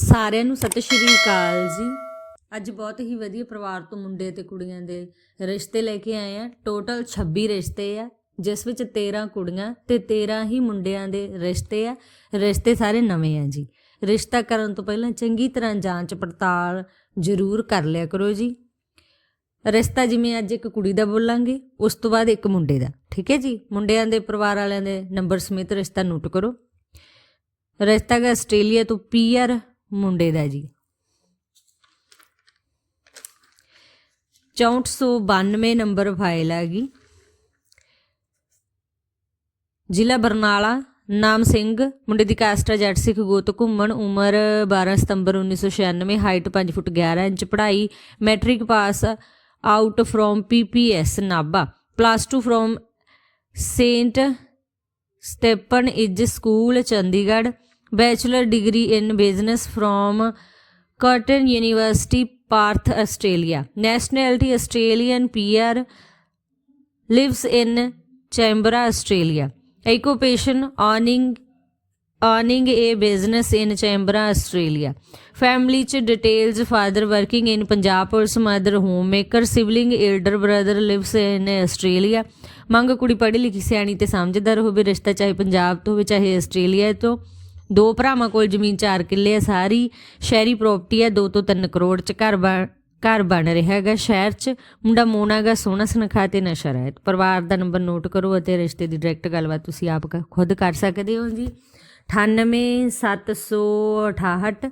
ਸਾਰਿਆਂ ਨੂੰ ਸਤਿ ਸ਼੍ਰੀ ਅਕਾਲ ਜੀ। ਅੱਜ ਬਹੁਤ ਹੀ ਵਧੀਆ ਪਰਿਵਾਰ ਤੋਂ ਮੁੰਡੇ ਤੇ ਕੁੜੀਆਂ ਦੇ ਰਿਸ਼ਤੇ ਲੈ ਕੇ ਆਏ ਆ। ਟੋਟਲ 26 ਰਿਸ਼ਤੇ ਆ, ਜਿਸ ਵਿੱਚ 13 ਕੁੜੀਆਂ ਤੇ 13 ਹੀ ਮੁੰਡਿਆਂ ਦੇ ਰਿਸ਼ਤੇ ਆ। ਰਿਸ਼ਤੇ ਸਾਰੇ ਨਵੇਂ ਆ ਜੀ। ਰਿਸ਼ਤਾ ਕਰਨ ਤੋਂ ਪਹਿਲਾਂ ਚੰਗੀ ਤਰ੍ਹਾਂ ਜਾਂਚ ਪੜਤਾਲ ਜ਼ਰੂਰ ਕਰ ਲਿਆ ਕਰੋ ਜੀ। ਰਿਸ਼ਤਾ ਜਿਵੇਂ ਅੱਜ ਇੱਕ ਕੁੜੀ ਦਾ ਬੋਲਾਂਗੇ, ਉਸ ਤੋਂ ਬਾਅਦ ਇੱਕ ਮੁੰਡੇ ਦਾ। ਠੀਕ ਹੈ ਜੀ? ਮੁੰਡਿਆਂ ਦੇ ਪਰਿਵਾਰ ਵਾਲਿਆਂ ਦੇ ਨੰਬਰ ਸਮੇਤ ਰਿਸ਼ਤਾ ਨੋਟ ਕਰੋ। ਰਿਸ਼ਤਾ ਹੈ ਆਸਟ੍ਰੇਲੀਆ ਤੋਂ ਪੀਆਰ ਮੁੰਡੇ ਦਾ ਜੀ। 6492 ਨੰਬਰ ਫਾਈਲ ਹੈਗੀ ਜ਼ਿਲ੍ਹਾ ਬਰਨਾਲਾ, ਨਾਮ ਸਿੰਘ, ਮੁੰਡੇ ਦੀ ਕਾਸਟ ਜੱਟ ਸਿੱਖ ਗੋਤ ਘੁੰਮਣ, ਉਮਰ 12 ਸਤੰਬਰ 1996 ਹਾਈਟ 5 ਫੁੱਟ 11 ਇੰਚ, ਪੜ੍ਹਾਈ matric pass out from PPS Nabha. Plus 2 from Saint Stephen's School Chandigarh. Bachelor degree in business from Curtin University Perth Australia nationality Australian PR lives in Canberra, Australia. Occupation owning owning a business in Canberra, Australia. Family ਚ details father working in Punjab police mother homemaker sibling elder brother lives in Australia. ਮੰਗ ਕੁੜੀ ਪੜ੍ਹੀ ਲਿਖੀ ਸਿਆਣੀ ਤੇ ਸਮਝਦਾਰ ਹੋਵੇ ਰਿਸ਼ਤਾ ਚਾਹੇ ਪੰਜਾਬ ਤੋਂ ਹੋਵੇ ਚਾਹੇ ਆਸਟ੍ਰੇਲੀਆ ਤੋਂ ਦੋ ਭਰਾਵਾਂ ਕੋਲ ਜ਼ਮੀਨ 4 ਕਿੱਲੇ ਆ, ਸਾਰੀ ਸ਼ਹਿਰੀ ਪ੍ਰਾਪਰਟੀ ਹੈ 2 ਤੋਂ 3 ਕਰੋੜ ਚ ਘਰ ਬਣ ਘਰ ਬਣ ਰਿਹਾ ਹੈਗਾ ਸ਼ਹਿਰ 'ਚ। ਮੁੰਡਾ ਮੋਨਾ ਹੈਗਾ, ਸੋਹਣਾ ਸੁਨੱਖਾ ਤੇ ਨਸ਼ਾ ਰਹਿਤ। ਪਰਿਵਾਰ ਦਾ ਨੰਬਰ ਨੋਟ ਕਰੋ ਅਤੇ ਰਿਸ਼ਤੇ ਦੀ ਡਾਇਰੈਕਟ ਗੱਲਬਾਤ ਤੁਸੀਂ ਆਪ ਕ- ਖੁਦ ਕਰ ਸਕਦੇ ਹੋ ਜੀ। 98768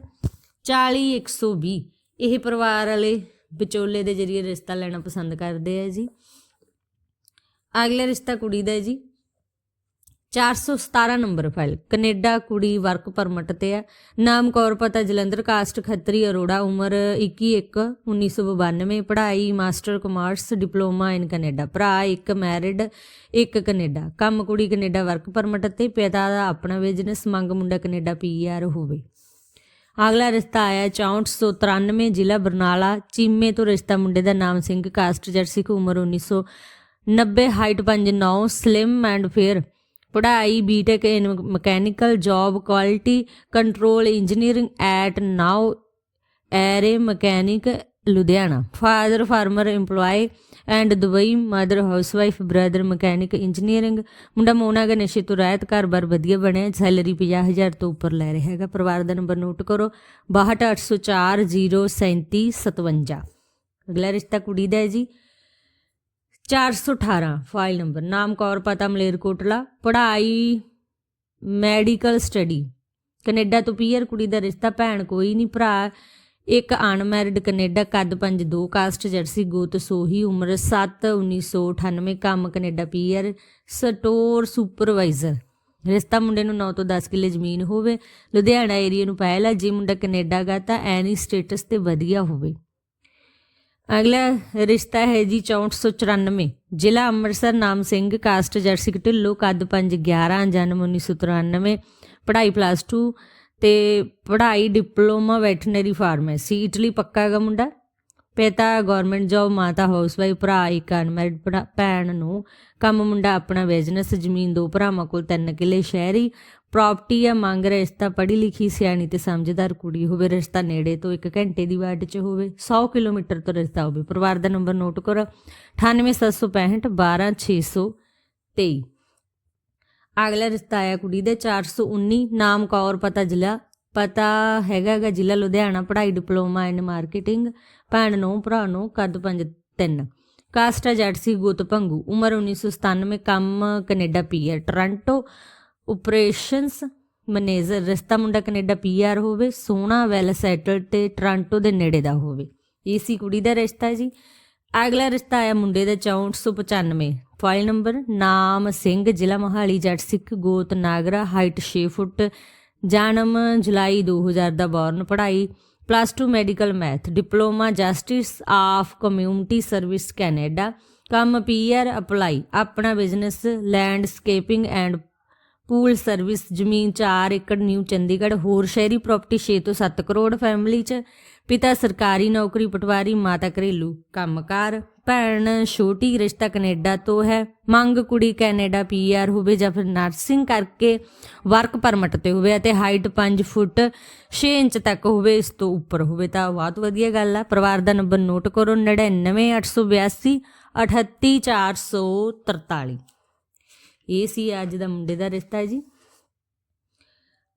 40120 ਇਹ ਪਰਿਵਾਰ ਵਾਲੇ ਵਿਚੋਲੇ ਦੇ ਜਰੀਏ ਰਿਸ਼ਤਾ ਲੈਣਾ ਪਸੰਦ ਕਰਦੇ ਆ ਜੀ। ਅਗਲਾ ਰਿਸ਼ਤਾ ਕੁੜੀ ਦਾ ਹੈ ਜੀ। 417 ਨੰਬਰ ਫਾਈਲ। ਕੈਨੇਡਾ ਕੁੜੀ ਵਰਕ ਪਰਮਿਟ ਤੇ ਹੈ। ਨਾਮ ਕੌਰ, ਪਤਾ ਜਲੰਧਰ, ਕਾਸਟ ਖੱਤਰੀ, ਅਰੋੜਾ, ਉਮਰ 21 1992 ਪੜ੍ਹਾਈ, master commerce, diploma in Canada. ਭਰਾ ਇੱਕ, ਮੈਰਿਡ, ਇੱਕ ਕੈਨੇਡਾ। ਕੰਮ ਕੁੜੀ ਕੈਨੇਡਾ ਵਰਕ ਪਰਮਿਟ ਤੇ, ਪਿਤਾ ਦਾ ਆਪਣਾ ਬਿਜ਼ਨਸ, ਮੰਗ ਮੁੰਡਾ ਕੈਨੇਡਾ ਪੀਆਰ ਹੋਵੇ। ਅਗਲਾ ਰਿਸ਼ਤਾ ਆਇਆ 6493 ਜ਼ਿਲ੍ਹਾ ਬਰਨਾਲਾ। ਚੀਮੇ ਤੋਂ ਰਿਸ਼ਤਾ ਮੁੰਡੇ ਦਾ ਨਾਮ ਸਿੰਘ, ਕਾਸਟ ਜਰਸਿਕ ਉਮਰ 1990 ਹਾਈਟ 59 ਸਲਿਮ ਐਂਡ ਫੇਅਰ। ਪੜ੍ਹਾਈ BTech in mechanical job quality control engineering at now array mechanic Ludhiana father farmer EMPLOYE and Dubai mother housewife brother mechanic engineering ਮੁੰਡਾ ਮੋਨਾ ਗਾ ਤੋਂ ਰਹਿਤ ਘਰ-ਬਾਰ ਵਧੀਆ ਬਣਿਆ ਸੈਲਰੀ 50000 ਤੋਂ ਉੱਪਰ ਲੈ ਰਿਹਾ ਹੈਗਾ। ਪਰਿਵਾਰ ਦਾ ਨੰਬਰ ਨੋਟ ਕਰੋ 62803757 ਅਗਲਾ ਰਿਸ਼ਤਾ ਕੁੜੀ ਦਾ ਹੈ ਜੀ। 418 ਫਾਈਲ ਨੰਬਰ, ਨਾਮ ਕੌਰ, ਪਤਾ ਮਲੇਰਕੋਟਲਾ ਪੜ੍ਹਾਈ, ਮੈਡੀਕਲ ਸਟੱਡੀ। ਕੈਨੇਡਾ ਤੋਂ ਪੀਅਰ ਕੁੜੀ ਦਾ ਰਿਸ਼ਤਾ, ਭੈਣ ਕੋਈ ਨਹੀਂ ਭਰਾ, ਇੱਕ ਅਨਮੈਰਿਡ, ਕੈਨੇਡਾ, ਕੱਦ 5'2 ਕਾਸਟ ਜਰਸੀ, ਗੋਤ ਸੋਹੀ, ਉਮਰ 7 1998 ਕੰਮ ਕੈਨੇਡਾ ਪੀਅਰ, ਸਟੋਰ ਸੁਪਰਵਾਈਜ਼ਰ। ਰਿਸ਼ਤਾ ਮੁੰਡੇ ਨੂੰ 9 ਤੋਂ 10 ਕਿੱਲੇ ਜ਼ਮੀਨ ਹੋਵੇ, ਲੁਧਿਆਣਾ ਏਰੀਆ ਨੂੰ ਪਹਿਲਾ, ਜੇ ਮੁੰਡਾ ਕੈਨੇਡਾ ਗਾ ਤਾਂ ਐਨੀ ਸਟੇਟਸ ਤੇ ਵਧੀਆ ਹੋਵੇ। ਅਗਲਾ ਰਿਸ਼ਤਾ ਹੈ ਜੀ 6494 ਜ਼ਿਲ੍ਹਾ ਅੰਮ੍ਰਿਤਸਰ ਨਾਮ ਸਿੰਘ, ਕਾਸਟ ਜਰਸੀ ਢਿੱਲੋ ਕੱਦ 5 11 ਜਨਮ 1993 ਪੜ੍ਹਾਈ ਪਲੱਸ 2 ਤੇ ਪੜ੍ਹਾਈ ਡਿਪਲੋਮਾ ਵੈਟਰਨਰੀ ਫਾਰਮੇਸੀ। ਇਟਲੀ ਪੱਕਾ ਗਾ ਮੁੰਡਾ? ਪਿਤਾ ਗਵਰਨਮੈਂਟ ਜੌਬ ਮਾਤਾ ਹਾਊਸਵਾਈਫ ਭਰਾ ਇੱਕ ਅਨਮੈਰਿਡ ਭੈਣ ਨੂੰ। ਕੰਮ ਮੁੰਡਾ ਆਪਣਾ ਬਿਜ਼ਨਸ ਜ਼ਮੀਨ ਦੋ ਭਰਾਵਾਂ ਕੋਲ ਤਿੰਨ ਕਿੱਲੇ ਸ਼ਹਿਰੀ। ਪ੍ਰਾਪਰਟੀ ਆ, ਮੰਗ ਰਿਸ਼ਤਾ ਪੜ੍ਹੀ ਲਿਖੀ, ਸਿਆਣੀ ਤੇ ਸਮਝਦਾਰ ਕੁੜੀ ਹੋਵੇ, ਰਿਸ਼ਤਾ ਨੇੜੇ ਤੋਂ 1 ਘੰਟੇ ਦੀ ਵਾਟ 'ਚ ਹੋਵੇ 100 ਕਿਲੋਮੀਟਰ ਤੋਂ ਰਿਸ਼ਤਾ ਹੋਵੇ। ਪਰਿਵਾਰ ਦਾ ਨੰਬਰ ਨੋਟ ਕਰੋ 98765 12623 ਅਗਲਾ ਰਿਸ਼ਤਾ ਆਇਆ ਕੁੜੀ ਦੇ 419 ਨਾਮ ਕੌਰ ਪਤਾ ਜ਼ਿਲ੍ਹਾ। ਪਤਾ ਹੈਗਾਗਾ ਜ਼ਿਲ੍ਹਾ ਲੁਧਿਆਣਾ, ਪੜ੍ਹਾਈ, ਡਿਪਲੋਮਾ ਇਨ ਮਾਰਕੀਟਿੰਗ, ਭੈਣ ਨੂੰ, ਭਰਾ ਨੂੰ, ਕੱਦ 5 3 ਕਾਸਟਾ ਜੱਟ ਸੀ ਗੁੱਤ ਭੰਗੂ, ਉਮਰ 1997 ਕੰਮ Canada PR Toronto. Operations manager ਰਿਸ਼ਤਾ ਮੁੰਡਾ ਕੈਨੇਡਾ ਪੀਆਰ ਹੋਵੇ, ਸੋਹਣਾ ਵੈਲ ਸੈਟਲਡ ਤੇ ਟੋਰਾਂਟੋ ਦੇ ਨੇੜੇ ਦਾ ਹੋਵੇ। ਇਹ ਸੀ ਕੁੜੀ ਦਾ ਰਿਸ਼ਤਾ ਜੀ। ਅਗਲਾ ਰਿਸ਼ਤਾ ਆਇਆ ਮੁੰਡੇ ਦਾ 6495 ਫਾਈਲ ਨੰਬਰ ਨਾਮ ਸਿੰਘ, ਜ਼ਿਲ੍ਹਾ ਮੋਹਾਲੀ, ਜੱਟ ਸਿੱਖ, ਗੋਤ, ਨਾਗਰਾ ਹਾਈਟ 6 ਫੁੱਟ, ਜਨਮ ਜੁਲਾਈ 2000 ਦਾ ਬੌਰਨ ਪੜ੍ਹਾਈ plus 2 medical math diploma justice of community service Canada. ਕੰਮ ਪੀਆਰ ਅਪਲਾਈ ਆਪਣਾ business landscaping and pool service, ਜ਼ਮੀਨ 4 ਏਕੜ ਨਿਊ ਚੰਡੀਗੜ੍ਹ, ਹੋਰ ਸ਼ਹਿਰੀ ਪ੍ਰਾਪਰਟੀ 6 ਤੋਂ 7 ਕਰੋੜ ਫੈਮਿਲੀ ਚ। ਪਿਤਾ ਸਰਕਾਰੀ ਨੌਕਰੀ ਪਟਵਾਰੀ, ਮਾਤਾ ਘਰੇਲੂ ਕੰਮਕਾਰ। ਭੈਣ ਛੋਟੀ, ਰਿਸ਼ਤਾ ਕੈਨੇਡਾ ਤੋਂ ਹੈ। ਮੰਗ ਕੁੜੀ ਕੈਨੇਡਾ ਪੀਆਰ ਹੋਵੇ ਜਾਂ ਫਿਰ ਨਰਸਿੰਗ ਕਰਕੇ ਵਰਕ ਪਰਮਿਟ ਤੇ ਹੋਵੇ ਅਤੇ ਹਾਈਟ 5 ਫੁੱਟ 6 ਇੰਚ ਤੱਕ ਹੋਵੇ, ਇਸ ਤੋਂ ਉੱਪਰ ਹੋਵੇ ਤਾਂ ਬਹੁਤ ਵਧੀਆ ਗੱਲ ਆ। ਪਰਿਵਾਰ ਦਾ ਨੰਬਰ ਨੋਟ ਕਰੋ 99882 38443 ਇਹ ਸੀ ਅੱਜ ਦਾ ਮੁੰਡੇ ਦਾ ਰਿਸ਼ਤਾ ਜੀ।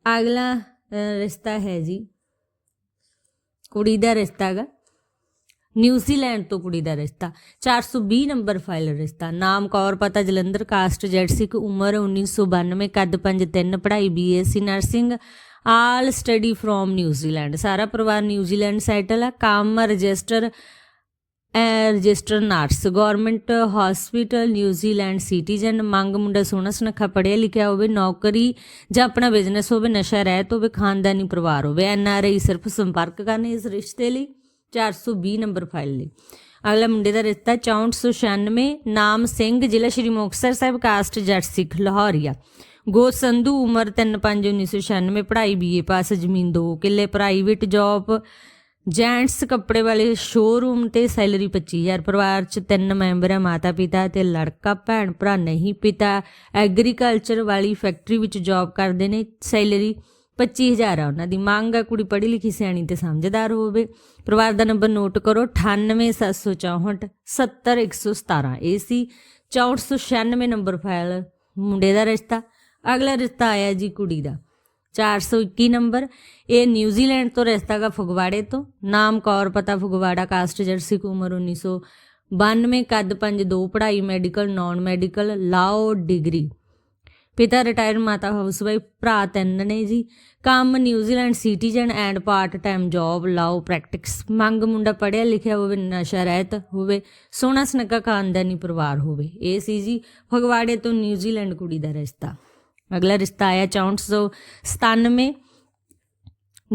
ਅਗਲਾ ਰਿਸ਼ਤਾ ਹੈ ਜੀ। ਕੁੜੀ ਦਾ ਰਿਸ਼ਤਾ ਹੈਗਾ ਨਿਊਜ਼ੀਲੈਂਡ ਤੋਂ ਕੁੜੀ ਦਾ ਰਿਸ਼ਤਾ। 420 ਨੰਬਰ ਫਾਈਲ ਰਿਸ਼ਤਾ। ਨਾਮ ਕੌਰ ਪਤਾ, ਜਲੰਧਰ ਕਾਸਟ ਜੈਟਸਿਕ ਉਮਰ 1992 ਕੱਦ 5'3 ਪੜ੍ਹਾਈ BSc nursing, all study from New Zealand ਸਾਰਾ ਪਰਿਵਾਰ ਨਿਊਜ਼ੀਲੈਂਡ ਸੈਟਲ ਹੈ ਕੰਮ register register nurse government hospital New Zealand citizen, ਮੰਗ ਮੁੰਡਾ ਸੋਹਣਾ ਸੁਨੱਖਾ ਪੜ੍ਹਿਆ ਲਿਖਿਆ ਹੋਵੇ, ਨੌਕਰੀ ਜਾਂ ਆਪਣਾ ਬਿਜ਼ਨਸ ਹੋਵੇ, ਨਸ਼ਾ ਰਹਿਤ ਹੋਵੇ, ਖਾਨਦਾਨੀ ਪਰਿਵਾਰ ਹੋਵੇ, ਐਨ ਆਰ ਆਈ ਸਿਰਫ ਸੰਪਰਕ ਕਰਨੇ ਇਸ ਰਿਸ਼ਤੇ ਲਈ 420 ਨੰਬਰ ਫਾਈਲ ਲਈ। ਅਗਲਾ ਮੁੰਡੇ ਦਾ ਰਿਸ਼ਤਾ 6496 ਨਾਮ ਸਿੰਘ, ਜ਼ਿਲ੍ਹਾ ਸ਼੍ਰੀ ਮੁਕਤਸਰ ਸਾਹਿਬ, ਕਾਸਟ ਜੱਟ ਸਿੱਖ, ਲਾਹੌਰੀਆ। ਗੋ ਸੰਧੂ, ਉਮਰ 3/5/1996 ਪੜ੍ਹਾਈ ਬੀਏ ਪਾਸ, ਜ਼ਮੀਨ 2 ਕਿੱਲੇ, ਪ੍ਰਾਈਵੇਟ ਜੌਬ ਜੈਂਟਸ ਕੱਪੜੇ ਵਾਲੇ ਸ਼ੋਰੂਮ ਤੇ ਸੈਲਰੀ 25000 ਪਰਿਵਾਰ ਚ ਤਿੰਨ ਮੈਂਬਰ ਹੈ ਮਾਤਾ ਪਿਤਾ ਤੇ ਲੜਕਾ ਭੈਣ ਭਰਾ ਨਹੀਂ ਪਿਤਾ। ਐਗਰੀਕਲਚਰ ਵਾਲੀ ਫੈਕਟਰੀ ਵਿੱਚ ਜੌਬ ਕਰਦੇ ਨੇ ਸੈਲਰੀ 25000 ਆ ਉਹਨਾਂ ਦੀ। ਮੰਗ ਆ ਕੁੜੀ ਪੜ੍ਹੀ ਲਿਖੀ, ਸਿਆਣੀ ਤੇ ਸਮਝਦਾਰ ਹੋਵੇ। ਪਰਿਵਾਰ ਦਾ ਨੰਬਰ ਨੋਟ ਕਰੋ 98764 70117 ਇਹ ਸੀ 6496 ਨੰਬਰ ਫਾਈਲ ਮੁੰਡੇ ਦਾ ਰਿਸ਼ਤਾ। ਅਗਲਾ ਰਿਸ਼ਤਾ ਆਇਆ ਜੀ ਕੁੜੀ ਦਾ। 421 ਨੰਬਰ। ਇਹ ਨਿਊਜ਼ੀਲੈਂਡ ਤੋਂ ਰਿਸ਼ਤਾ ਗਾ ਫਗਵਾੜੇ ਤੋਂ। ਨਾਮ ਕੌਰ ਪਤਾ ਫਗਵਾੜਾ ਕਾਸਟ ਜਰਸੀ ਉਮਰ 1992 ਕੱਦ 5'2 ਪੜ੍ਹਾਈ, medical, non medical, law degree. ਪਿਤਾ ਰਿਟਾਇਰ, ਮਾਤਾ ਹਾਊਸਵਾਈਫ, ਭਰਾ ਤਿੰਨ ਨੇ ਜੀ। ਕੰਮ New Zealand citizen and part time job, law practice ਮੰਗ ਮੁੰਡਾ ਪੜ੍ਹਿਆ ਲਿਖਿਆ ਹੋਵੇ, ਨਸ਼ਾ ਰਹਿਤ ਹੋਵੇ, ਸੋਹਣਾ ਸੁਨੱਖਾ ਖਾਨਦਾਨੀ ਪਰਿਵਾਰ ਹੋਵੇ। ਇਹ ਸੀ ਜੀ ਫਗਵਾੜੇ ਤੋਂ ਨਿਊਜ਼ੀਲੈਂਡ ਕੁੜੀ ਦਾ ਰਿਸ਼ਤਾ। ਅਗਲਾ ਰਿਸ਼ਤਾ ਆਇਆ 6497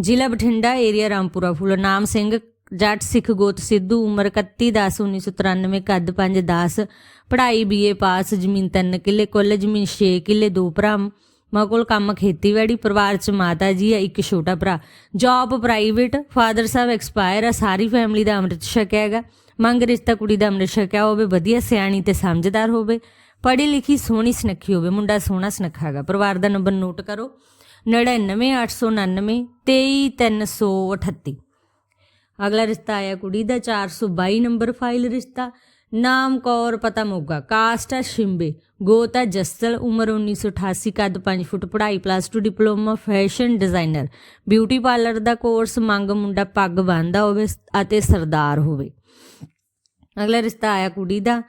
ਜ਼ਿਲ੍ਹਾ ਬਠਿੰਡਾ, ਏਰੀਆ ਰਾਮਪੁਰਾ। ਫੁੱਲ ਨਾਮ ਸਿੰਘ, ਜੱਟ ਸਿੱਖ ਗੋਤ ਸਿੱਧੂ, ਉਮਰ 31 10 1993 ਕੱਦ 5 10 ਪੜ੍ਹਾਈ ਬੀਏ ਪਾਸ, ਜ਼ਮੀਨ 3 ਕਿੱਲੇ, ਕੁੱਲ ਜ਼ਮੀਨ 6 ਕਿੱਲੇ, ਦੋ ਭਰਾ ਮਾਂ ਕੋਲ ਕੰਮ ਖੇਤੀਬਾੜੀ, ਪਰਿਵਾਰ ਚ ਮਾਤਾ ਜੀ ਆ, ਇੱਕ ਛੋਟਾ ਭਰਾ। ਜੌਬ ਪ੍ਰਾਈਵੇਟ ਫਾਦਰ ਸਾਹਿਬ ਐਕਸਪਾਇਰ ਆ, ਸਾਰੀ ਫੈਮਿਲੀ ਦਾ ਅੰਮ੍ਰਿਤ ਛਕਿਆ ਹੈਗਾ। ਮੰਗ ਰਿਸ਼ਤਾ ਕੁੜੀ ਦਾ ਅੰਮ੍ਰਿਤ ਛਕਿਆ ਹੋਵੇ, ਵਧੀਆ, ਸਿਆਣੀ ਤੇ ਸਮਝਦਾਰ ਹੋਵੇ। ਪੜ੍ਹੀ ਲਿਖੀ ਸੋਹਣੀ ਸੁਨੱਖੀ ਹੋਵੇ, ਮੁੰਡਾ ਸੋਹਣਾ ਸੁਨੱਖਾ ਹੈਗਾ। ਪਰਿਵਾਰ ਦਾ ਨੰਬਰ ਨੋਟ ਕਰੋ। 99899 23338 ਅਗਲਾ ਰਿਸ਼ਤਾ ਆਇਆ ਕੁੜੀ ਦਾ 422 ਨੰਬਰ ਫਾਈਲ ਰਿਸ਼ਤਾ। ਨਾਮ ਕੌਰ, ਪਤਾ ਮੋਗਾ। ਕਾਸਟ ਆ ਸ਼ਿੰਬੇ। ਗੋਤ ਆ ਜਸਲ, ਉਮਰ 1988 ਕੱਦ 5 ਫੁੱਟ, ਪੜ੍ਹਾਈ plus 2 diploma fashion designer beauty parlour ਦਾ ਕੋਰਸ ਮੰਗ ਮੁੰਡਾ ਪੱਗ ਬੰਨਦਾ ਹੋਵੇ ਅਤੇ ਸਰਦਾਰ ਹੋਵੇ। ਅਗਲਾ ਰਿਸ਼ਤਾ ਆਇਆ ਕੁੜੀ ਦਾ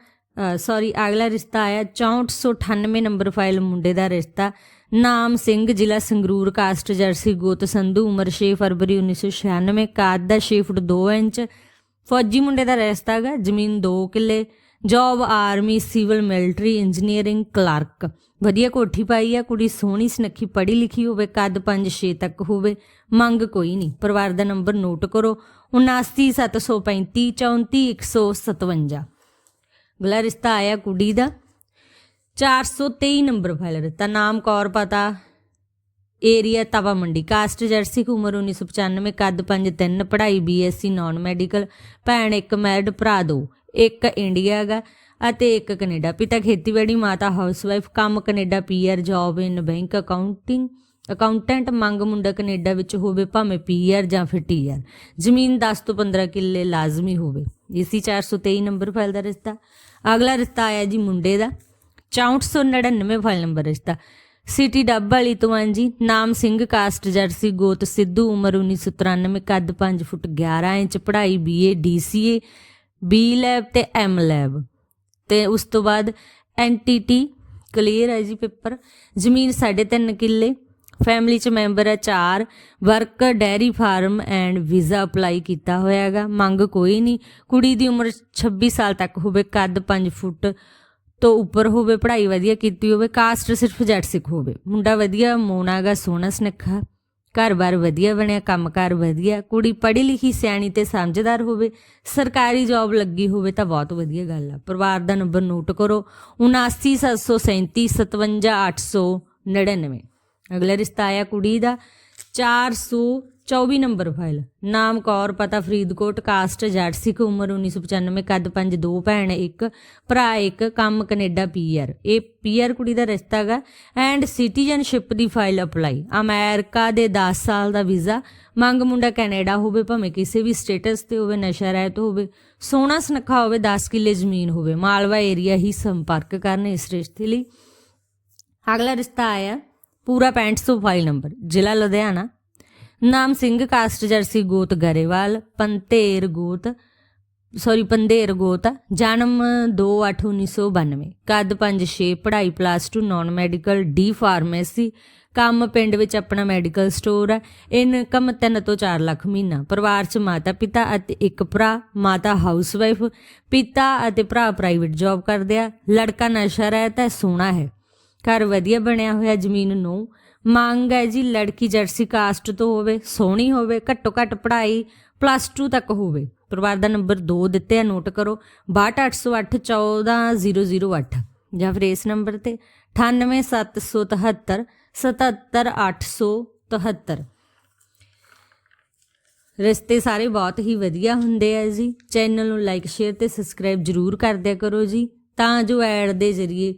ਸੌਰੀ ਅਗਲਾ ਰਿਸ਼ਤਾ ਆਇਆ 6498 ਨੰਬਰ ਫਾਈਲ ਮੁੰਡੇ ਦਾ ਰਿਸ਼ਤਾ। ਨਾਮ ਸਿੰਘ, ਜ਼ਿਲ੍ਹਾ ਸੰਗਰੂਰ, ਕਾਸਟ ਜਰਸੀ, ਗੋਤ ਸੰਧੂ, ਉਮਰ 6 ਫਰਵਰੀ 1996 ਕਾਦ ਦਾ 6 ਫੁੱਟ 2 ਇੰਚ। ਫੌਜੀ ਮੁੰਡੇ ਦਾ ਰਿਸ਼ਤਾ ਹੈਗਾ, ਜ਼ਮੀਨ 2 ਕਿੱਲੇ। Job army civil military engineering clerk ਵਧੀਆ ਕੋਠੀ ਪਾਈ ਆ, ਕੁੜੀ ਸੋਹਣੀ, ਸੁਨੱਖੀ, ਪੜ੍ਹੀ ਲਿਖੀ ਹੋਵੇ, ਕੱਦ 5-6 ਤੱਕ ਹੋਵੇ, ਮੰਗ ਕੋਈ ਨਹੀਂ। ਪਰਿਵਾਰ ਦਾ ਨੰਬਰ ਨੋਟ ਕਰੋ 79735 34157 ਅਗਲਾ ਰਿਸ਼ਤਾ ਆਇਆ ਕੁੜੀ ਦਾ। 423 ਨੰਬਰ ਫਾਈਲ ਰਿਸ਼ਤਾ ਨਾਮ ਕੌਰ ਪਤਾ। ਏਰੀਆ ਤਵਾ ਮੰਡੀ ਕਾਸਟ ਜਰਸੀ ਉਮਰ 1995 ਕੱਦ 5'3 ਪੜ੍ਹਾਈ ਬੀਐਸਸੀ ਨਾਨ ਮੈਡੀਕਲ ਭੈਣ ਇੱਕ ਮੈਰਿਡ ਭਰਾ ਦੋ, ਇੱਕ ਇੰਡੀਆ ਹੈਗਾ ਅਤੇ ਇੱਕ ਕੈਨੇਡਾ ਪਿਤਾ ਖੇਤੀਬਾੜੀ, ਮਾਤਾ ਹਾਊਸਵਾਈਫ ਕੰਮ Canada PR job in bank accounting accountant ਮੰਗ ਮੁੰਡਾ ਕੈਨੇਡਾ ਵਿੱਚ ਹੋਵੇ, ਭਾਵੇਂ ਪੀਆਰ ਜਾਂ ਫਿਰ ਟੀਆਰ ਜ਼ਮੀਨ 10 ਤੋਂ 15 ਕਿੱਲੇ ਲਾਜ਼ਮੀ ਹੋਵੇ। ਇਸੀ 423 ਨੰਬਰ ਫਾਈਲ ਦਾ ਰਿਸ਼ਤਾ। ਅਗਲਾ ਰਿਸ਼ਤਾ ਆਇਆ ਜੀ ਮੁੰਡੇ ਦਾ। 6499 ਫਾਈਲ ਨੰਬਰ ਰਿਸ਼ਤਾ। ਸਿਟੀ ਡੱਬ ਵਾਲੀ ਤੋਂ ਆਂ ਜੀ। ਨਾਮ ਸਿੰਘ, ਕਾਸਟ ਜਰਸੀ ਗੋਤ ਸਿੱਧੂ, ਉਮਰ 1993 ਕੱਦ 5 ਫੁੱਟ 11 ਇੰਚ, ਪੜ੍ਹਾਈ ਬੀਏ ਡੀਸੀਏ ਬੀ ਲੈਬ ਤੇ ਐਮ ਲੈਬ ਤੇ ਉਸ ਤੋਂ ਬਾਅਦ ਐਨਟੀਟੀ ਕਲੀਅਰ ਹੈ ਜੀ ਪੇਪਰ। ਜ਼ਮੀਨ 3.5 ਕਿੱਲੇ। ਫੈਮਿਲੀ ਚ ਮੈਂਬਰ ਹੈ 4 work dairy farm and visa apply ਕੀਤਾ ਹੋਇਆ ਹੈਗਾ। ਮੰਗ ਕੋਈ ਨਹੀਂ। ਕੁੜੀ ਦੀ ਉਮਰ 26 ਸਾਲ ਤੱਕ ਹੋਵੇ, ਕੱਦ 5 ਫੁੱਟ ਤੋਂ ਉੱਪਰ ਹੋਵੇ, ਪੜ੍ਹਾਈ ਵਧੀਆ ਕੀਤੀ ਹੋਵੇ ਕਾਸਟ ਸਿਰਫ ਜੱਟ ਸਿੱਖ ਹੋਵੇ। ਮੁੰਡਾ ਵਧੀਆ ਮੋਨਾਗਾ ਸੋਹਣਾ, ਸੁਨੱਖਾ। ਘਰ-ਬਾਰ ਵਧੀਆ ਬਣਿਆ, ਕੰਮਕਾਰ ਵਧੀਆ। ਕੁੜੀ ਪੜ੍ਹੀ ਲਿਖੀ, ਸਿਆਣੀ ਤੇ ਸਮਝਦਾਰ ਹੋਵੇ, ਸਰਕਾਰੀ ਜੌਬ ਲੱਗੀ ਹੋਵੇ ਤਾਂ ਬਹੁਤ ਵਧੀਆ ਗੱਲ ਆ। ਪਰਿਵਾਰ ਦਾ ਨੰਬਰ ਨੋਟ ਕਰੋ। 79737 57899 ਅਗਲਾ ਰਿਸ਼ਤਾ ਆਇਆ ਕੁੜੀ ਦਾ 424 24 ਨੰਬਰ ਫਾਈਲ। ਨਾਮ ਕੌਰ, ਪਤਾ ਫਰੀਦਕੋਟ, ਕਾਸਟ ਜੱਟ ਸਿੱਖ ਉਮਰ 1995 ਕੱਦ 5 ਦੋ ਭੈਣ ਇੱਕ, ਭਰਾ ਇੱਕ, ਕੰਮ ਕੈਨੇਡਾ ਪੀਆਰ। ਇਹ ਪੀਆਰ ਕੁੜੀ ਦਾ ਰਿਸ਼ਤਾ ਹੈਗਾ ਐਂਡ ਸਿਟੀਜ਼ਨਸ਼ਿਪ ਦੀ ਫਾਈਲ ਅਪਲਾਈ। ਅਮਰੀਕਾ ਦੇ 10 ਸਾਲ ਦਾ ਵੀਜ਼ਾ, ਮੰਗ ਮੁੰਡਾ ਕੈਨੇਡਾ ਹੋਵੇ, ਭਾਵੇਂ ਕਿਸੇ ਵੀ ਸਟੇਟਸ ਤੇ ਹੋਵੇ, ਨਸ਼ਾ ਰਹਿਤ ਹੋਵੇ, ਸੋਹਣਾ ਸੁਨੱਖਾ ਹੋਵੇ 10 ਕਿੱਲੇ ਜ਼ਮੀਨ ਹੋਵੇ, ਮਾਲਵਾ ਏਰੀਆ ਹੀ ਸੰਪਰਕ ਕਰਨ ਇਸ ਰਿਸ਼ਤੇ ਲਈ। ਅਗਲਾ ਰਿਸ਼ਤਾ ਆਇਆ ਪੂਰਾ 6500 ਫਾਈਲ ਨੰਬਰ, ਜ਼ਿਲ੍ਹਾ ਲੁਧਿਆਣਾ। ਨਾਮ ਸਿੰਘ, ਕਾਸਟ ਜਰਸੀ ਗੋਤ ਗਰੇਵਾਲ ਪੰਤੇਰ ਗੋਤ ਸੌਰੀ ਪੰਦੇਰ ਗੋਤ, ਜਨਮ 2/8/1992 ਕੱਦ 5-6 ਪੜ੍ਹਾਈ plus 2 non medical D pharmacy ਕੰਮ ਪਿੰਡ ਵਿੱਚ ਆਪਣਾ ਮੈਡੀਕਲ ਸਟੋਰ ਹੈ। ਇਨਕਮ 3 ਤੋਂ 4 ਲੱਖ ਮਹੀਨਾ। ਪਰਿਵਾਰ 'ਚ ਮਾਤਾ ਪਿਤਾ ਅਤੇ ਇੱਕ ਭਰਾ, ਮਾਤਾ ਹਾਊਸਵਾਈਫ ਪਿਤਾ ਅਤੇ ਭਰਾ ਪ੍ਰਾਈਵੇਟ ਜੌਬ ਕਰਦੇ ਆ। ਲੜਕਾ ਨਸ਼ਾ ਰਹਿਤ ਹੈ, ਸੋਹਣਾ ਹੈ। ਘਰ ਵਧੀਆ ਬਣਿਆ ਹੋਇਆ ਜ਼ਮੀਨ ਨੂੰ, ਮੰਗ ਹੈ ਜੀ ਲੜਕੀ ਜਰਸੀ ਕਾਸਟ ਤੋਂ ਹੋਵੇ, ਸੋਹਣੀ ਹੋਵੇ, ਘੱਟੋ ਘੱਟ ਪੜ੍ਹਾਈ ਪਲੱਸ 2 ਤੱਕ ਹੋਵੇ। ਪਰਿਵਾਰ ਦਾ ਨੰਬਰ 2 ਦਿੱਤੇ ਆ ਨੋਟ ਕਰੋ 62808 14008 ਜਾਂ ਫਿਰ ਇਸ ਨੰਬਰ ਤੇ 98773 77873 ਰਿਸ਼ਤੇ ਸਾਰੇ ਬਹੁਤ ਹੀ ਵਧੀਆ ਹੁੰਦੇ ਆ ਜੀ। ਚੈਨਲ ਨੂੰ ਲਾਈਕ ਸ਼ੇਅਰ ਤੇ ਸਬਸਕ੍ਰਾਈਬ ਜਰੂਰ ਕਰ ਦਿਆ ਕਰੋ ਜੀ। ਤਾਂ ਜੋ ਐਡ ਦੇ ਜ਼ਰੀਏ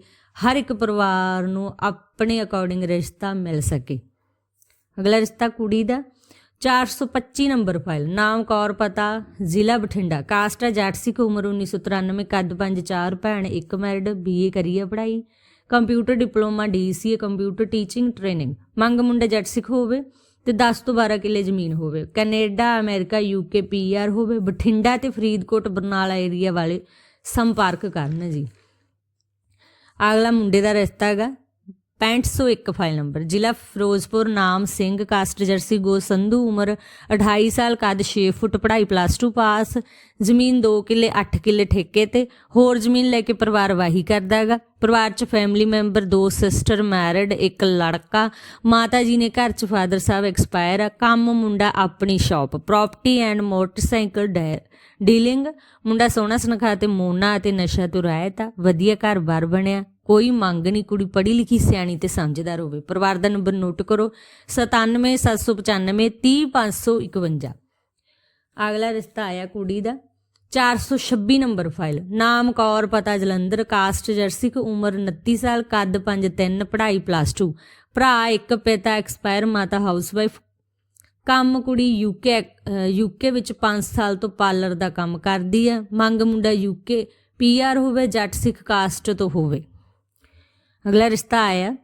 ਹਰ ਇੱਕ ਪਰਿਵਾਰ ਨੂੰ ਆਪਣੇ ਅਕੋਰਡਿੰਗ ਰਿਸ਼ਤਾ ਮਿਲ ਸਕੇ। ਅਗਲਾ ਰਿਸ਼ਤਾ ਕੁੜੀ ਦਾ। 425 ਨੰਬਰ ਫਾਈਲ ਨਾਮ, ਕੌਰ, ਪਤਾ, ਜ਼ਿਲ੍ਹਾ ਬਠਿੰਡਾ। ਕਾਸਟ ਹੈ ਜੱਟ ਸਿੱਖ, ਉਮਰ 1993 ਕੱਦ 5 4 ਭੈਣ, ਇੱਕ ਮੈਰਿਡ ਬੀਏ ਕਰੀ ਹੈ ਪੜ੍ਹਾਈ। Computer diploma DCA computer teaching training ਮੰਗ ਮੁੰਡਾ ਜੱਟ ਸਿੱਖ ਹੋਵੇ ਤੇ 10 ਤੋਂ 12 ਕਿੱਲੇ ਜ਼ਮੀਨ ਹੋਵੇ। ਕੈਨੇਡਾ, ਅਮਰੀਕਾ ਯੂਕੇ ਪੀਆਰ ਹੋਵੇ। ਬਠਿੰਡਾ ਤੇ ਫਰੀਦਕੋਟ, ਬਰਨਾਲਾ ਏਰੀਆ ਵਾਲੇ ਸੰਪਰਕ ਕਰਨ ਜੀ। ਅਗਲਾ ਮੁੰਡੇ ਦਾ ਰਿਸ਼ਤਾ ਹੈਗਾ 6501 ਫਾਈਲ ਨੰਬਰ, ਜ਼ਿਲ੍ਹਾ ਫਿਰੋਜ਼ਪੁਰ, ਨਾਮ ਸਿੰਘ, ਕਾਸਟ ਜਰਸੀ ਗੋ ਸੰਧੂ, ਉਮਰ 28 ਸਾਲ, ਕੱਦ 6 ਫੁੱਟ, ਪੜ੍ਹਾਈ ਪਲੱਸ 2 ਪਾਸ ਜ਼ਮੀਨ 2 ਕਿੱਲੇ 8 ਕਿੱਲੇ ਠੇਕੇ ਤੇ, ਹੋਰ ਜ਼ਮੀਨ ਲੈ ਕੇ ਪਰਿਵਾਰ ਵਾਹੀ ਕਰਦਾ ਹੈਗਾ। ਪਰਿਵਾਰ 'ਚ ਫੈਮਿਲੀ ਮੈਂਬਰ ਦੋ ਸਿਸਟਰ ਮੈਰਿਡ ਇੱਕ ਲੜਕਾ, ਮਾਤਾ ਜੀ ਨੇ ਘਰ 'ਚ ਫਾਦਰ ਸਾਹਿਬ ਐਕਸਪਾਇਰ ਆ ਕੰਮ ਮੁੰਡਾ ਆਪਣੀ shop property and motorcycle dealing ਮੁੰਡਾ ਸੋਹਣਾ ਸੁਨੱਖਾ ਤੇ ਮੋਨਾ ਅਤੇ ਨਸ਼ਾ ਤੋਂ ਰਹਿਤ ਆ ਵਧੀਆ ਘਰ-ਬਾਰ ਬਣਿਆ। ਕੋਈ ਮੰਗ ਨਹੀਂ, ਕੁੜੀ ਪੜ੍ਹੀ ਲਿਖੀ ਸਿਆਣੀ ਤੇ ਸਮਝਦਾਰ ਹੋਵੇ। ਪਰਿਵਾਰ ਦਾ ਨੰਬਰ ਨੋਟ ਕਰੋ 97795 30551 ਅਗਲਾ ਰਿਸ਼ਤਾ ਆਇਆ ਕੁੜੀ ਦਾ 426 ਨੰਬਰ ਫਾਈਲ। ਨਾਮ, ਕੌਰ, ਪਤਾ, ਜਲੰਧਰ, ਕਾਸਟ ਜਰਸਿਕ ਉਮਰ 29 ਸਾਲ, ਕੱਦ 5-3 ਪੜ੍ਹਾਈ, ਪਲੱਸ 2 ਭਰਾ, ਇੱਕ ਪਿਤਾ, ਐਕਸਪਾਇਰ, ਮਾਤਾ, ਹਾਊਸਵਾਈਫ। ਕੰਮ ਕੁੜੀ ਯੂਕੇ ਯੂਕੇ ਵਿੱਚ 5 ਸਾਲ ਤੋਂ ਪਾਰਲਰ ਦਾ ਕੰਮ ਕਰਦੀ ਹੈ ਮੰਗ ਮੁੰਡਾ ਯੂਕੇ ਪੀਆਰ ਹੋਵੇ, ਜੱਟ ਸਿੱਖ ਕਾਸਟ ਤੋਂ ਹੋਵੇ। ਅਗਲਾ ਰਿਸ਼ਤਾ ਆਇਆ।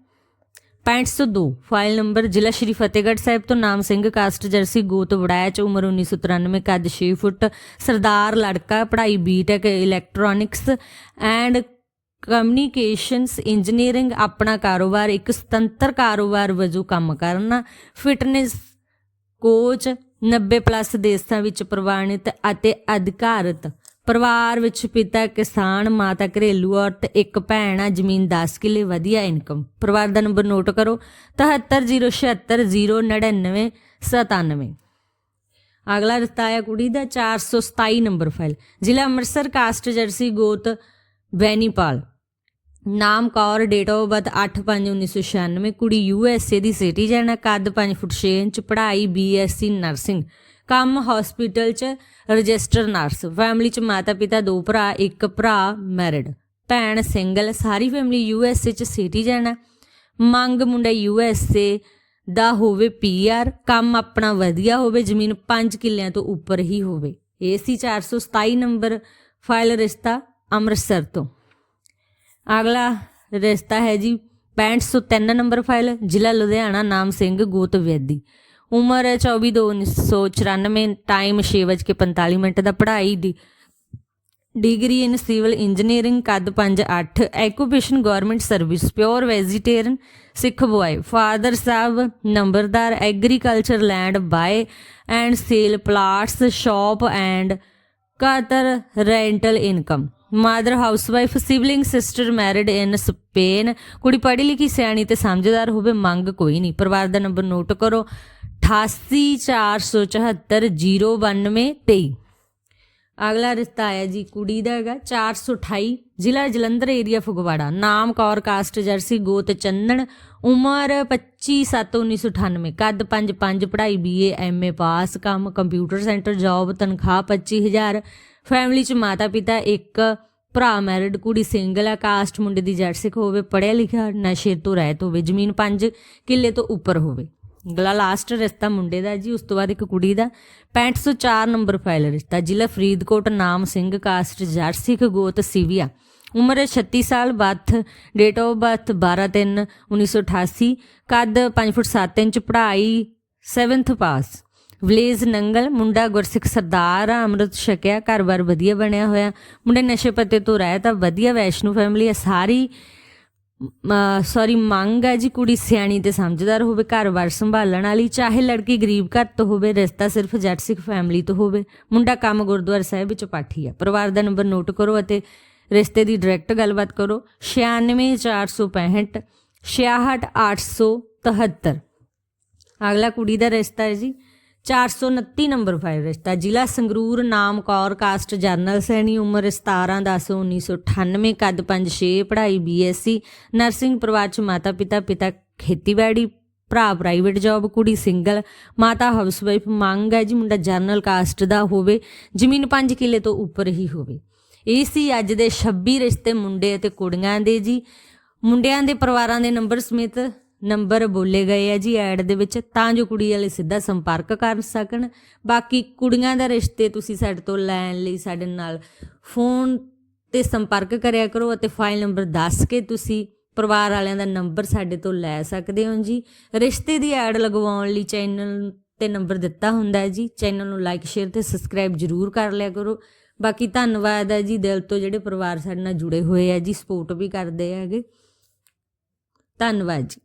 6502 ਫਾਈਲ ਨੰਬਰ ਜ਼ਿਲ੍ਹਾ ਸ਼੍ਰੀ ਫਤਿਹਗੜ੍ਹ ਸਾਹਿਬ ਤੋਂ ਨਾਮ ਸਿੰਘ, ਕਾਸਟ ਜਰਸੀ, ਗੋਤ ਵੜਾਇਆ ਚ ਉਮਰ 1993 ਕੱਦ 6 ਫੁੱਟ, ਸਰਦਾਰ ਲੜਕਾ, ਪੜ੍ਹਾਈ BTech electronics and communications engineering ਆਪਣਾ ਕਾਰੋਬਾਰ, ਇੱਕ ਸੁਤੰਤਰ ਕਾਰੋਬਾਰ ਵਜੋਂ ਕੰਮ ਕਰਨਾ ਫਿਟਨੈਸ ਕੋਚ 90 ਪਲੱਸ ਦੇਸ਼ਾਂ ਵਿੱਚ ਪ੍ਰਵਾਨਿਤ ਅਤੇ ਅਧਿਕਾਰਤ ਪਰਿਵਾਰ ਵਿੱਚ ਪਿਤਾ, ਕਿਸਾਨ, ਮਾਤਾ ਘਰੇਲੂ ਔਰਤ, ਇੱਕ ਭੈਣ ਆ, ਜ਼ਮੀਨ 10 ਕਿੱਲੇ, ਵਧੀਆ ਇਨਕਮ ਪਰਿਵਾਰ ਦਾ ਨੰਬਰ ਨੋਟ ਕਰੋ 7307009997 ਅਗਲਾ ਰਿਸ਼ਤਾ ਆਇਆ ਕੁੜੀ ਦਾ 427 ਨੰਬਰ ਫਾਈਲ ਜ਼ਿਲ੍ਹਾ ਅੰਮ੍ਰਿਤਸਰ, ਕਾਸਟ ਜਰਸੀ ਗੋਤ, ਵੈਨੀਪਾਲ। ਨਾਮ, ਕੌਰ ਡੇਟ ਆਫ ਬਰਥ 8/5/1996 ਕੁੜੀ ਯੂਐਸਏ ਦੀ ਸਿਟੀਜ਼ਨ ਹੈ ਕੱਦ 5 ਫੁੱਟ 6 ਇੰਚ, ਪੜ੍ਹਾਈ ਬੀਐਸਸੀ ਨਰਸਿੰਗ। ਕੰਮ ਹਸਪੀਟਲ 'ਚ ਰਜਿਸਟਰ ਨਰਸ ਫੈਮਿਲੀ 'ਚ ਮਾਤਾ ਪਿਤਾ ਦੋ ਭਰਾ, ਇੱਕ ਭਰਾ ਮੈਰਿਡ ਭੈਣ ਸਿੰਗਲ ਸਾਰੀ ਫੈਮਿਲੀ ਯੂਐਸਏ 'ਚ ਸਿਟੀਜ਼ਨ ਹੈ। ਮੰਗ ਮੁੰਡਾ ਯੂਐਸਏ ਦਾ ਹੋਵੇ ਪੀਆਰ ਕੰਮ ਆਪਣਾ ਵਧੀਆ ਹੋਵੇ, ਜ਼ਮੀਨ 5 ਕਿੱਲਿਆਂ ਤੋਂ ਉੱਪਰ ਹੀ ਹੋਵੇ। ਏਸੀ 427 ਨੰਬਰ ਫਾਈਲ ਰਿਸ਼ਤਾ ਅੰਮ੍ਰਿਤਸਰ ਤੋਂ। ਅਗਲਾ ਰਿਸ਼ਤਾ ਹੈ ਜੀ 6503 ਨੰਬਰ ਫਾਈਲ ਜ਼ਿਲ੍ਹਾ ਲੁਧਿਆਣਾ, ਨਾਮ ਸਿੰਘ, ਗੋਤ ਵੈਦੀ ਉਮਰ ਹੈ 24 ਦੋ 1994 ਟਾਈਮ 6:45 ਮਿੰਟ ਦਾ ਪੜ੍ਹਾਈ ਦੀ। ਡਿਗਰੀ ਇਨ ਸਿਵਲ ਇੰਜੀਨੀਅਰਿੰਗ ਕੱਦ 5-8 occupation government service pure vegetarian Sikh boy father ਸਾਹਿਬ, ਨੰਬਰਦਾਰ agriculture land buy and sell plots shop and quarter rental income mother housewife sibling sister married in Spain ਕੁੜੀ ਪੜ੍ਹੀ ਲਿਖੀ ਸਿਆਣੀ ਤੇ ਸਮਝਦਾਰ ਹੋਵੇ, ਮੰਗ ਕੋਈ ਨਹੀਂ। ਪਰਿਵਾਰ ਦਾ ਨੰਬਰ ਨੋਟ ਕਰੋ। 8847409223 ਅਗਲਾ ਰਿਸ਼ਤਾ ਆਇਆ ਜੀ ਕੁੜੀ ਦਾ ਹੈਗਾ 428 ਜ਼ਿਲ੍ਹਾ ਜਲੰਧਰ ਏਰੀਆ ਫਗਵਾੜਾ। ਨਾਮ ਕੌਰ ਕਾਸਟ ਜਰਸੀ, ਗੋਤ ਚੰਦਨ ਉਮਰ 25 7 1998 ਕੱਦ 5 5 ਪੜ੍ਹਾਈ ਬੀਏ ਐਮਏ ਪਾਸ ਕੰਮ ਕੰਪਿਊਟਰ ਸੈਂਟਰ ਜੌਬ ਤਨਖਾਹ 25000 ਫੈਮਿਲੀ ਚ ਮਾਤਾ ਪਿਤਾ ਇੱਕ, ਭਰਾ ਮੈਰਿਡ ਕੁੜੀ ਸਿੰਗਲ ਆ। ਕਾਸਟ ਮੁੰਡੇ ਦੀ ਜਰਸਿਕ ਹੋਵੇ ਪੜ੍ਹਿਆ ਲਿਖਿਆ, ਨਸ਼ੇ ਤੋਂ ਰਹਿਤ ਹੋਵੇ, ਜ਼ਮੀਨ 5 ਕਿੱਲੇ ਤੋਂ ਉੱਪਰ ਹੋਵੇ। ਅਗਲਾ ਲਾਸਟ ਰਿਸ਼ਤਾ ਮੁੰਡੇ ਦਾ ਜੀ, ਉਸ ਤੋਂ ਬਾਅਦ ਇੱਕ ਕੁੜੀ ਦਾ। 6504 ਨੰਬਰ ਫਾਈਲ ਰਿਸ਼ਤਾ। ਜ਼ਿਲ੍ਹਾ ਫਰੀਦਕੋਟ, ਨਾਮ ਸਿੰਘ ਕਾਸਟ ਜਰਸਿਕ ਗੋਤ, ਸੀਵੀਆ। ਉਮਰ 36 ਸਾਲ ਬਰਥ ਡੇਟ ਆਫ ਬਰਥ 12 3 1988 ਕੱਦ 5 ਫੁੱਟ 7 ਇੰਚ, ਪੜ੍ਹਾਈ 7th ਪਾਸ ਵਿਲੇਜ ਨੰਗਲ, ਮੁੰਡਾ ਗੁਰਸਿੱਖ ਸਰਦਾਰ ਆ, ਅੰਮ੍ਰਿਤ ਛਕਿਆ, ਘਰ-ਬਾਰ ਵਧੀਆ ਬਣਿਆ ਹੋਇਆ। ਮੁੰਡੇ ਨਸ਼ੇ ਪੱਤੇ ਤੋਂ ਰਹਿ ਤਾਂ ਵਧੀਆ, ਵੈਸ਼ਨੂ ਫੈਮਿਲੀ ਆ ਸਾਰੀ ਸੌਰੀ ਮੰਗ ਹੈ ਜੀ ਕੁੜੀ ਸਿਆਣੀ ਤੇ ਸਮਝਦਾਰ ਹੋਵੇ ਘਰ-ਬਾਰ ਸੰਭਾਲਣ ਵਾਲੀ, ਚਾਹੇ ਲੜਕੀ ਗਰੀਬ ਘਰ ਤੋਂ ਹੋਵੇ, ਰਿਸ਼ਤਾ ਸਿਰਫ ਜੱਟ ਸਿੱਖ ਫੈਮਿਲੀ ਤੋਂ ਹੋਵੇ, ਮੁੰਡਾ ਕੰਮ ਗੁਰਦੁਆਰਾ ਸਾਹਿਬ ਵਿੱਚ ਪਾਠੀ ਹੈ। ਪਰਿਵਾਰ ਦਾ ਨੰਬਰ ਨੋਟ ਕਰੋ ਅਤੇ ਰਿਸ਼ਤੇ ਦੀ ਡਾਇਰੈਕਟ ਗੱਲਬਾਤ ਕਰੋ। 96465 66873 ਅਗਲਾ ਕੁੜੀ ਦਾ ਰਿਸ਼ਤਾ ਹੈ ਜੀ 429 ਨੰਬਰ ਫਾਈਲ ਰਿਸ਼ਤਾ, ਜ਼ਿਲ੍ਹਾ ਸੰਗਰੂਰ, ਨਾਮ ਕੌਰ, ਕਾਸਟ ਜਰਨਲ ਸੈਣੀ ਉਮਰ 17 10 1998 ਕੱਦ 5-6 ਪੜ੍ਹਾਈ ਬੀਐਸਸੀ ਨਰਸਿੰਗ ਪਰਿਵਾਰ ਚ ਮਾਤਾ ਪਿਤਾ ਪਿਤਾ ਖੇਤੀਬਾੜੀ, ਭਰਾ ਪ੍ਰਾਈਵੇਟ ਜੌਬ, ਕੁੜੀ ਸਿੰਗਲ, ਮਾਤਾ ਹਾਊਸਵਾਈਫ, ਮੰਗ ਹੈ ਜੀ ਮੁੰਡਾ ਜਰਨਲ ਕਾਸਟ ਦਾ ਹੋਵੇ, ਜ਼ਮੀਨ 5 ਕਿੱਲੇ ਤੋਂ ਉੱਪਰ ਹੀ ਹੋਵੇ। ਇਹ ਸੀ ਅੱਜ ਦੇ 26 ਰਿਸ਼ਤੇ ਮੁੰਡੇ ਅਤੇ ਕੁੜੀਆਂ ਦੇ ਜੀ। ਮੁੰਡਿਆਂ ਦੇ ਪਰਿਵਾਰਾਂ ਦੇ ਨੰਬਰ ਸਮੇਤ ਨੰਬਰ ਬੋਲੇ ਗਏ ਆ ਜੀ ਐਡ ਦੇ ਵਿੱਚ, ਤਾਂ ਜੋ ਕੁੜੀ ਵਾਲੇ ਸਿੱਧਾ ਸੰਪਰਕ ਕਰ ਸਕਣ। ਬਾਕੀ ਕੁੜੀਆਂ ਦਾ ਰਿਸ਼ਤੇ ਤੁਸੀਂ ਸਾਡੇ ਤੋਂ ਲੈਣ ਲਈ ਸਾਡੇ ਨਾਲ ਫੋਨ ਤੇ ਸੰਪਰਕ ਕਰਿਆ ਕਰੋ ਅਤੇ ਫਾਈਲ ਨੰਬਰ ਦੱਸ ਕੇ ਤੁਸੀਂ ਪਰਿਵਾਰ ਵਾਲਿਆਂ ਦਾ ਨੰਬਰ ਸਾਡੇ ਤੋਂ ਲੈ ਸਕਦੇ ਹੋ ਜੀ। ਰਿਸ਼ਤੇ ਦੀ ਐਡ ਲਗਵਾਉਣ ਲਈ ਚੈਨਲ ਤੇ ਨੰਬਰ ਦਿੱਤਾ ਹੁੰਦਾ ਹੈ ਜੀ। ਚੈਨਲ ਨੂੰ ਲਾਈਕ ਸ਼ੇਅਰ ਤੇ ਸਬਸਕ੍ਰਾਈਬ ਜਰੂਰ ਕਰ ਲਿਆ ਕਰੋ। ਬਾਕੀ ਧੰਨਵਾਦ ਹੈ ਜੀ, ਦਿਲ ਤੋਂ ਜਿਹੜੇ ਪਰਿਵਾਰ ਸਾਡੇ ਨਾਲ ਜੁੜੇ ਹੋਏ ਆ ਜੀ ਸਪੋਰਟ ਵੀ ਕਰਦੇ ਹੈਗੇ। ਧੰਨਵਾਦ ਜੀ।